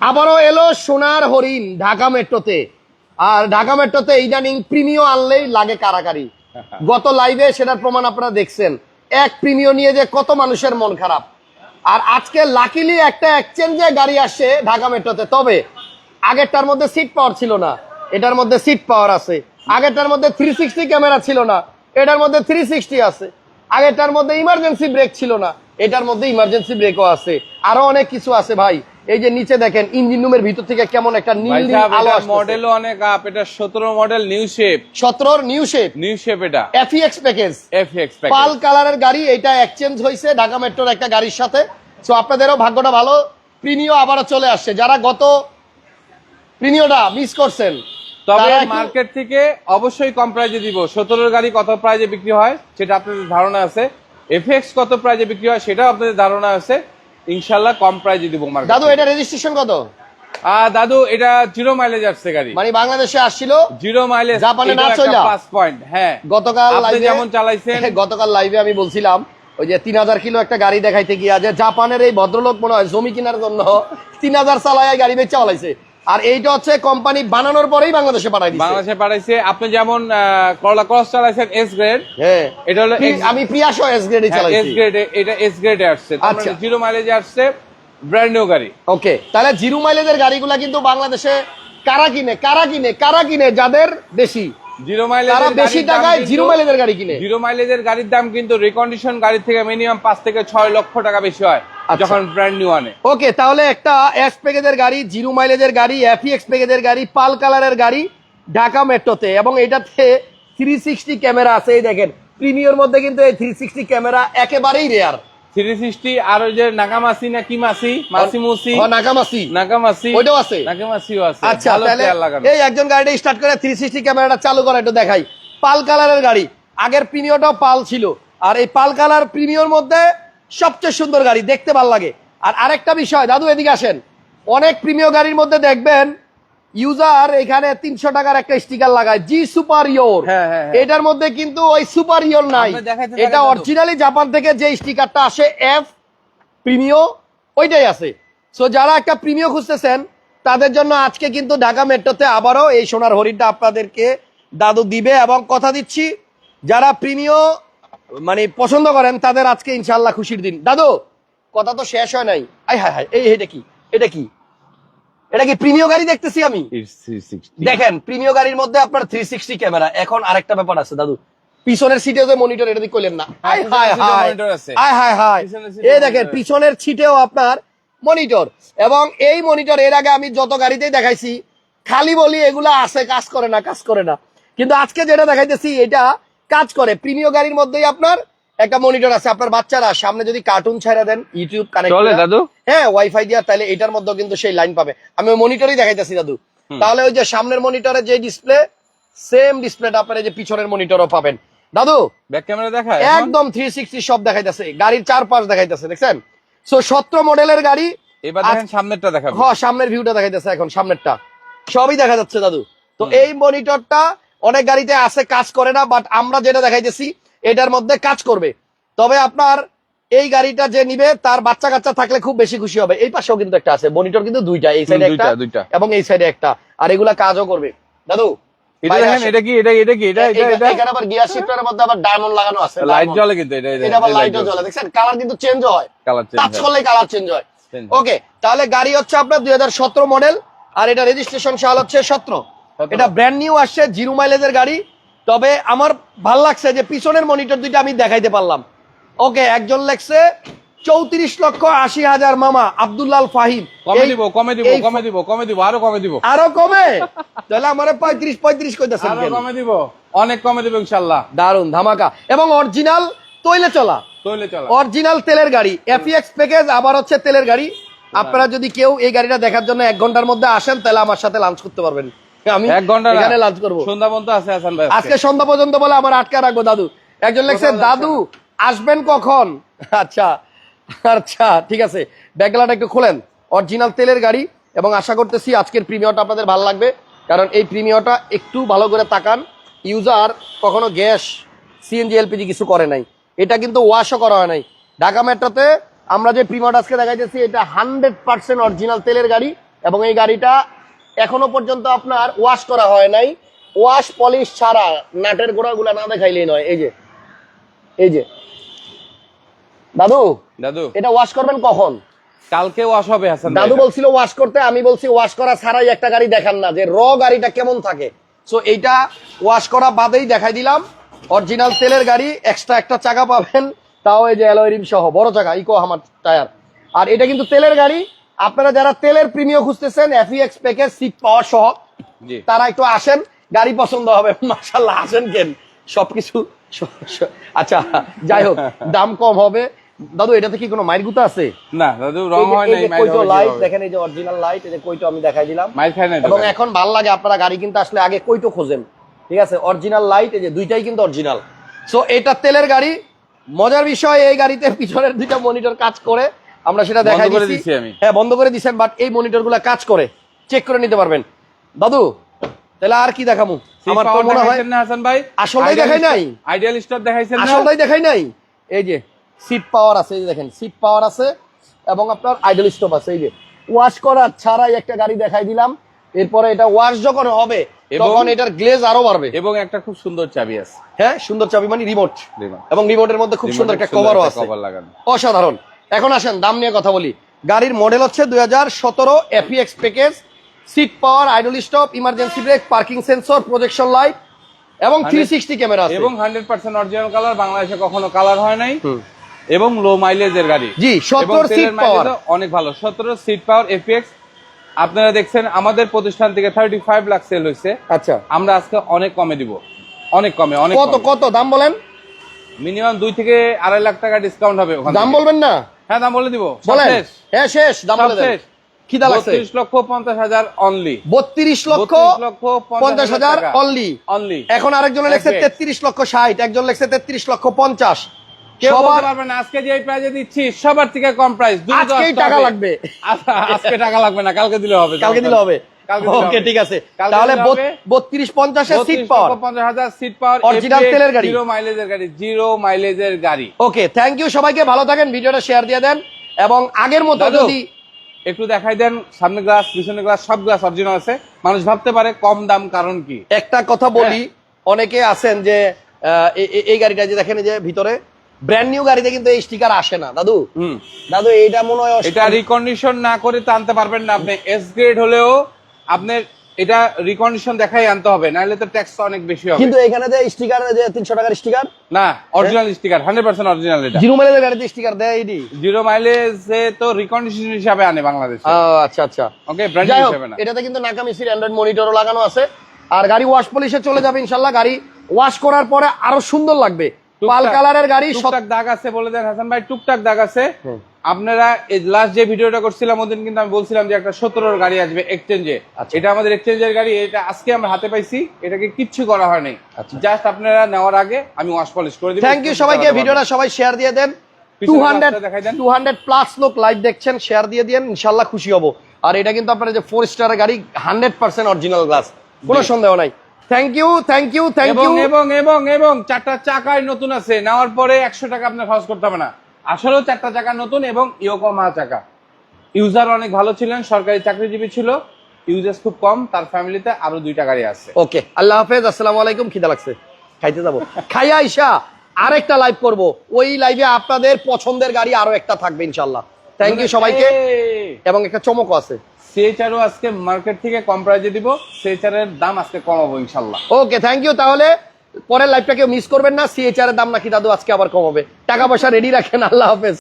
আবারও এলো সোনার হরিণ ঢাকা মেট্রোতে। আর ঢাকা মেট্রোতে ইদানিং প্রিমিয় আনলেই লাগে কারাকারি। গত লাইভে সেটার প্রমাণ আপনারা দেখছেন। এক প্রিমিয় নিয়ে যে কত মানুষের মন খারাপ। আর আজকে লাকিলি একটা এক্সচেঞ্জে গাড়ি আসছে ঢাকা মেট্রোতে। তবে আগেরটার মধ্যে সিট পাওয়ার ছিল না। এটার মধ্যে সিট পাওয়ার আছে। আগেরটার মধ্যে থ্রি সিক্সটি ক্যামেরা ছিল না। এটার মধ্যে থ্রি সিক্সটি আছে। আগেরটার মধ্যে ইমার্জেন্সি ব্রেক ছিল না। এটার মধ্যে ইমার্জেন্সি ব্রেকও আছে। আরও অনেক কিছু আছে ভাই। এই যে নিচে দেখেন ইঞ্জিন রুমের ভিতর থেকে কেমন একটা নীল আলো এটা মডেলও অনেক আপ এটা সতেরো মডেল নিউ শেপ সতেরোর নিউ শেপ নিউ শেপ এটা। FX package F X pearl কালারের গাড়ি এটা এক্সচেঞ্জ হয়েছে ঢাকা মেট্রোর একটা গাড়ির সাথে। সো আপনাদেরও ভাগ্যটা ভালো। প্রিমিয় আবারও চলে আসছে। যারা গত প্রিমিয়টা মিস করছেন তবে মার্কেট থেকে অবশ্যই কম প্রাইজে দিব। সতেরোর গাড়ি কত প্রাইজে বিক্রি হয় সেটা আপনাদের ধারণা আছে। এফএক্স কত প্রাইজে বিক্রি হয় সেটাও আপনাদের ধারণা আছে। ইনশাল্লাহ কম প্রাইজে দিব মার্কেট দাদু এটা রেজিস্ট্রেশন কত? দাদু এটা জিরো মাইলেজ আসছে গাড়ি। মানে বাংলাদেশে আসছিল জিরো মাইলেজ জাপানে না চলা পাঁচ পয়েন্ট হ্যাঁ। গতকাল লাইভে যেমন চালাইছেন। গতকাল লাইভে আমি বলছিলাম ওই যে তিন হাজার কিলো একটা গাড়ি দেখাইতে গিয়া যে জাপানের এই ভদ্রলোক মনে হয় জমি কেনার জন্য তিন হাজার চালায় গাড়ি বেচা চালাইছে আর এইটা হচ্ছে কোম্পানি বানানোর পরেই বাংলাদেশে পাঠাই দিচ্ছে বাংলাদেশে পাঠাইছে। আপনি যেমন করলা ক্রস চালাইছেন এস গ্রেড হ্যাঁ। এটা হলো আমি প্রিয়াশো এস গ্রেডে এস গ্রেড এটা এস গ্রেডে আসছে। আচ্ছা। জিরো মাইলেজে আসছে ব্র্যান্ড নিউ গাড়ি। ওকে তাহলে জিরো মাইলেজের গাড়িগুলা কিন্তু বাংলাদেশে কারা কিনে কারা কিনে কারা কিনে যাদের বেশি জিরো মাইলেজ তারা বেশি টাকায় জিরো মাইলেজের গাড়ি কিনে। জিরো মাইলেজের গাড়ির দাম কিন্তু রিকন্ডিশন গাড়ি থেকে মিনিমাম পাঁচ থেকে ছয় লক্ষ টাকা বেশি হয় আচ্ছা। যখন ব্র্যান্ড নিউ আনে। ওকে তাহলে একটা এস প্যাকেজের গাড়ি জিরো মাইলেজের গাড়ি এফিএক্স প্যাকেজের গাড়ি পাল কালারের গাড়ি ঢাকা মেট্রোতে। এবং এটাতে থ্রি সিক্সটি ক্যামেরা আছে এই দেখেন। প্রিমিয়র মধ্যে কিন্তু এই থ্রি সিক্সটি ক্যামেরা একেবারেই রেয়ার থ্রি সিক্সটি আর ওই যে নাগামাসি না কি মাসি? মাসি মুসি নাকামাসি নাগামাসি। ওইটাও আছে? নাগামাসিও আছে। আচ্ছা তাহলে এই একজন গাড়িটা স্টার্ট করে থ্রি সিক্সটি ক্যামেরাটা চালু করে একটু দেখাই। পাল কালারের গাড়ি। আগের পাল ছিল। আর এই পাল কালার প্রিমিয়র মধ্যে সবচেয়ে সুন্দর গাড়ি দেখতে ভালো লাগে। আর আরেকটা বিষয় দাদু এদিকে আসেন। অনেক প্রিমিয় গাড়ির মধ্যে দেখবেন ইউজার এখানে তিনশো টাকার একটা স্টিকার লাগায় জি সুপার ইয়োর হ্যাঁ, হ্যাঁ, হ্যাঁ। এটার মধ্যে কিন্তু ওই সুপার ইয়োর নাই। এটা অরিজিনালি জাপান থেকে যে স্টিকারটা আসে এফ প্রিমিও ওইটাই আছে। সো যারা একটা প্রিমিয় খুঁজতেছেন তাদের জন্য আজকে কিন্তু ঢাকা মেট্রোতে আবারও এই সোনার হরিণটা আপনাদেরকে দাদু দিবে এবং কথা দিচ্ছি। যারা প্রিমিও মানে পছন্দ করেন তাদের আজকে ইনশাল্লাহ খুশির দিন। দাদু কথা তো শেষ হয় নাই। আই হাই হাই এই এটা কি? এটা কি? এটা কি প্রিমিয় গাড়ি দেখতেছি আমি? দেখেন প্রিমিয় গাড়ির মধ্যে আপনার থ্রি সিক্সটি ক্যামেরা এখন আরেকটা ব্যাপার আছে দাদু। পিছনের সিটে যে মনিটর এটা করলেন না। এই দেখেন পিছনের সিটেও আপনার মনিটর এবং এই মনিটর এর আগে আমি যত গাড়িতেই দেখাইছি খালি বলি এগুলা আছে কাজ করে না কাজ করে না। কিন্তু আজকে যেটা দেখাইতেছি এটা কাজ করে। প্রিমিয় গাড়ির মধ্যেই আপনার একটা মনিটর আছে আপনার বাচ্চারা সামনে যদি কার্টুন ছাড়া দেন ইউটিউব কানেক্ট চলে দাদু? হ্যাঁ ওয়াইফাই দিয়া তাহলে এটার মধ্যেও কিন্তু সেই লাইন পাবে। আমি ওই মনিটরই দেখাইতেছি দাদু। তাহলে ওই যে সামনের মনিটরে যে ডিসপ্লে সেম ডিসপ্লেটা আপনার যে পিছনের মনিটরও পাবেন। দাদু? ব্যাক ক্যামেরা দেখায় একদম থ্রি সিক্সটি সব দেখাইতেছে গাড়ির চার পাঁচ দেখাইতেছে দেখছেন? সো সতেরো মডেলের গাড়ি এবার দেখেন সামনেরটা দেখাবো। হ সামনের ভিউটা দেখাইতেছে এখন সামনেরটা। সবই দেখা যাচ্ছে দাদু। তো এই মনিটরটা অনেক গাড়িতে আছে কাজ করে না বাট আমরা যেটা দেখাইতেছি এটার মধ্যে কাজ করবে। তবে আপনার এই গাড়িটা যে নিবে তার বাচ্চা কাচ্চা থাকলে খুব বেশি খুশি হবে। এই পাশেও কিন্তু একটা আছে। মনিটর কিন্তু দুইটা এই সাইডে একটা দুইটা। এবং এই সাইডে একটা। আর এগুলা কাজও করবে। দাদু এটা বাইরে দেখেন আসেন। এটা কি এটা এটা কি এটা এটা এখানে- আবার গিয়ার শিফটারের মধ্যে আবার ডায়মন্ড লাগানো আছে লাইট জ্বলে কিন্তু এটা এটা আবার লাইটও জ্বলে। দেখছেন কালার কিন্তু চেঞ্জ হয়। কালার টাচ করলেই কালার চেঞ্জ হয়। ওকে তাহলে গাড়ি হচ্ছে আপনার দুই হাজার সতেরো মডেল আর এটা রেজিস্ট্রেশন সাল হচ্ছে সতেরো। সতেরো। এটা ব্র্যান্ড নিউ আসছে জিরো মাইলেজের গাড়ি। তবে আমার ভালো লাগছে যে পিছনের মনিটর দুইটা আমি দেখাইতে পারলাম। ওকে একজন লেখছে চৌত্রিশ লক্ষ আশি হাজার মামা আব্দুল্লাল ফাহিম। কমে দিব কমে দিব কমে দিব কমে দিব আরও কমে দিব। আরও কমে? তাহলে আমার পঁয়ত্রিশ পঁয়ত্রিশ কইতেছেন আরও কমে দিব অনেক কমে দিব ইনশাআল্লাহ। দারুণ ধামাকা। এবং অরিজিনাল তৈলে চলা। তৈলে চলা। অরিজিনাল তেলের গাড়ি এফিএক্স প্যাকেজ আবার হচ্ছে তেলের গাড়ি। আপনারা যদি কেউ এই গাড়িটা দেখার জন্য এক ঘণ্টার মধ্যে আসেন তাহলে আমার সাথে লাঞ্চ করতে পারবেন। আমি এক ঘণ্টা এখানে লাঞ্চ করব। সন্ধ্যা পর্যন্ত আছে হাসান ভাই আজকে। সন্ধ্যা পর্যন্ত বলে আমার আটকা রাখব দাদু। একজন লেখছে দাদু আসবেন কখন? আচ্ছা আচ্ছা ঠিক আছে। ব্যাগলাটা একটু খোলেন। অরিজিনাল তেলের গাড়ি এবং আশা করতেছি আজকের প্রিমিয়রটা আপনাদের ভালো লাগবে কারণ এই প্রিমিয়রটা একটু ভালো করে তাকান। ইউজার কখনো গ্যাস সিএনজি এলপিজি কিছু করে নাই। এটা কিন্তু ওয়াশও করা হয় নাই। ঢাকা মেট্রোতে আমরা যে প্রিমিয়র আজকে দেখাইতেছি এটা হান্ড্রেড পার্সেন্ট অরিজিনাল তেলের গাড়ি এবং এই গাড়িটা এখনও পর্যন্ত আপনার ওয়াশ করা হয় নাই। ওয়াশ পলিশ ছাড়া নাটের গোড়াগুলা না দেখাইলেই নয়। এই যে এই যে। দাদু দাদু। এটা ওয়াশ করবেন কখন? কালকে ওয়াশ হবে হাসান দাদু বলছিল ওয়াশ করতে আমি বলছি ওয়াশ করা ছাড়াই একটা গাড়ি দেখান না যে র গাড়িটা কেমন থাকে। সো এইটা ওয়াশ করা বাদেই দেখাই দিলাম। অরিজিনাল তেলের গাড়ি এক্সট্রা একটা চাকা পাবেন। তাও এই যে অ্যালয় রিম সহ বড় চাকা ইকো হামার টায়ার আর এটা কিন্তু তেলের গাড়ি আপনারা যারা তেলের প্রিমিয় খুঁজতেছেন এফিএক্স প্যাকেজ সিট পাওয়ার সহ তারা একটু আসেন গাড়ি পছন্দ হবে মার্শাল্লাহ আসেন কেন? সবকিছু আচ্ছা যাই হোক দাম কম হবে। দাদু এটাতে কি কোনো মাইর গুতা আছে? না দাদু রং হয় নাই মাইর কইটো লাইট দেখেন এই যে অরিজিনাল লাইট এই যে কইটো আমি দেখাই দিলাম। মাইর খায় তো এবং এখন ভালো লাগে আপনারা গাড়ি কিনতে আসলে আগে কইটো খোঁজেন। ঠিক আছে? অরিজিনাল লাইট এই যে দুইটাই কিন্তু অরিজিনাল সো এটা তেলের গাড়ি। মজার বিষয় এই গাড়িতে পিছনের দুইটা মনিটর কাজ করে। আমরা সেটা দেখাই দিচ্ছি আমি। হ্যাঁ বন্ধ করে দিছেন বাট এই মনিটরগুলা কাজ করে। চেক করে নিতে পারবেন। দাদু তাহলে আর কি দেখামু? আমার তো মনে হয় না হাসান ভাই? আসলটাই দেখাই নাই? আইডিয়াল দেখাইছেন না? আসলটাই দেখাই নাই। এই যে সিট পাওয়ার আছে এই দেখেন সিট পাওয়ার আছে এবং আপনার আইডল স্টপ আছে এই যে। ওয়াশ করা ছাড়াই একটা গাড়ি দেখাই দিলাম। এরপরে এটা ওয়াশ যখন হবে তখন এটার গ্লেজ আরও বাড়বে। এবং একটা খুব সুন্দর চাবি আছে। হ্যাঁ সুন্দর চাবি মানে রিমোট এবং রিমোটের মধ্যে খুব সুন্দর একটা কভারও আছে। অসাধারণ। এখন আসেন দাম নিয়ে কথা বলি। গাড়ির মডেল হচ্ছে দুই হাজার সতেরো FX package seat power idle stop emergency brake parking sensor projection light এবং থ্রি সিক্সটি ক্যামেরা এবং হান্ড্রেড পার্সেন্ট অরিজিনাল কালার বাংলাদেশে কখনো কালার হয় নাই। এবং লো মাইলেজের গাড়ি। জি, 70 এবং তেলের seat power। mileage ও অনেক ভালো। সতেরো সিট পাওয়ার এফএক্স আপনারা দেখছেন আমাদের প্রতিষ্ঠান থেকে থার্টি ফাইভ লাখ সেল হয়েছে। আচ্ছা। আমরা আজকে অনেক কমে দিব। অনেক কমে অনেক কত কত? দাম বলেন। মিনিমাম দুই থেকে আড়াই লাখ টাকা ডিসকাউন্ট হবে দাম বলবেন না? হ্যাঁ দাম বলে দিব। বলেন। হ্যাঁ শেষ দাম বলে দেন। শেষ। কি দাম লাগছে 32 লক্ষ পঞ্চাশ হাজার অনলি 32 লক্ষ পঞ্চাশ হাজার টাকা। অনলি অনলি এখন আরেকজন লেখছে লক্ষ ষাট একজন লেখছে তেত্রিশ লক্ষ সবার আজকে যে প্রাইজে দিচ্ছি সবার থেকে কম প্রাইস আজকেই টাকা লাগবে। আজকে টাকা লাগবে না কালকে দিলে হবে কালকে দিলে হবে। ওকে ঠিক আছে। তাহলে দিলে হবে। বত্রিশ পঞ্চাশের seat power. Seat power. Original তেলের গাড়ি। জিরো মাইলেজের গাড়ি জিরো মাইলেজের গাড়ি। ওকে থ্যাংক ইউ সবাইকে ভালো থাকেন ভিডিওটা শেয়ার দিয়ে দেন। এবং আগের মতো যদি একটু দেখাই দেন সামনে গ্লাস পিছনে গ্লাস সব গ্লাস অরিজিনাল আছে। মানুষ ভাবতে পারে কম দাম কারণ কি? একটা কথা বলি অনেকে আছেন যে এই গাড়িটা যে দেখেন যে ভিতরে ব্র্যান্ড নিউ গাড়িতে কিন্তু এই স্টিকার আসে না দাদু। দাদু এইটা মনে হয় এটা রিকন্ডিশন না করে তো আনতে পারবেন না আপনি। এস গ্রেড হলেও আপনার এটা রিকন্ডিশন দেখাই আনতে হবে নাহলে তো ট্যাক্স অনেক বেশি হবে। কিন্তু এখানে যে স্টিকার যে তিনশো টাকার স্টিকার না original sticker hundred percent original এটা। জিরো মাইলেজের গাড়িতে স্টিকার দেয় এডি জিরো মাইলেজে তো রিকন্ডিশন হিসাবে আনে বাংলাদেশ। আচ্ছা আচ্ছা। ওকে ব্র্যান্ড হিসাবে না। এটাতে কিন্তু নাকামিসির অ্যান্ড্রয়েড মনিটরও লাগানো আছে। আর গাড়ি ওয়াশ পলিশে চলে যাবে ইনশাল্লাহ। গাড়ি ওয়াশ করার পরে আরও সুন্দর লাগবে। পাল কালারের গাড়ি টুকটাক দাগ আছে বলে দেন হাসান ভাই টুকটাক দাগ আছে। আপনারা লাস্ট যে ভিডিওটা করছিলাম ওদিন কিন্তু আমি বলছিলাম যে একটা সতেরোর গাড়ি আসবে এক্সচেঞ্জে আচ্ছা। এটা আমাদের এক্সচেঞ্জের গাড়ি এটা আজকে আমরা হাতে পাইছি এটাকে কিচ্ছু করা হয় নাই। আচ্ছা। জাস্ট আপনারা নেওয়ার আগে আমি ওয়াশ পলিশ করে দিব থ্যাংক ইউ সবাইকে ভিডিওটা সবাই শেয়ার দিয়ে দেন। Two hundred. Two hundred plus লোক লাইভ দেখছেন শেয়ার দিয়ে দিন ইনশাল্লাহ খুশি হব। আর এটা কিন্তু আপনার যে ফোর স্টারের গাড়ি হান্ড্রেড পার্সেন্ট অরিজিনাল গ্লাস কোনো সন্দেহ নাই। Thank you thank you thank you এবং এবং এবং চারটা চাকায় নতুন আছে নেওয়ার পরে একশো টাকা আপনার খরচ করতে হবে না। আসলেও চারটা চাকা নতুন এবং ইয়োকোমা চাকা। ইউজার অনেক ভালো ছিলেন সরকারি চাকরিজীবী ছিল। ইউজেস খুব কম তার ফ্যামিলিতে আরও দুইটা গাড়ি আছে। ওকে আল্লাহ হাফেজ আসসালামু আলাইকুম খিদা লাগছে। খাইতে যাব। খাইয়া আইসা আরেকটা লাইভ করব। ওই লাইভে আপনাদের পছন্দের গাড়ি আরও একটা থাকবে ইনশাল্লাহ থ্যাংক ইউ সবাইকে। এবং একটা চমকও আছে। সিএইচআরও আজকে মার্কেট থেকে কম প্রাইজে দিব। সিএইচআর এর দাম আজকে কমাবো ইনশাল্লাহ ওকে থ্যাংক ইউ তাহলে। পরের লাইফটাকে মিস করবেন না সিএচআর এর দাম নাকি দাদু আজকে আবার কমাবে। টাকা পয়সা রেডি রাখেন, আল্লাহ হাফেজ।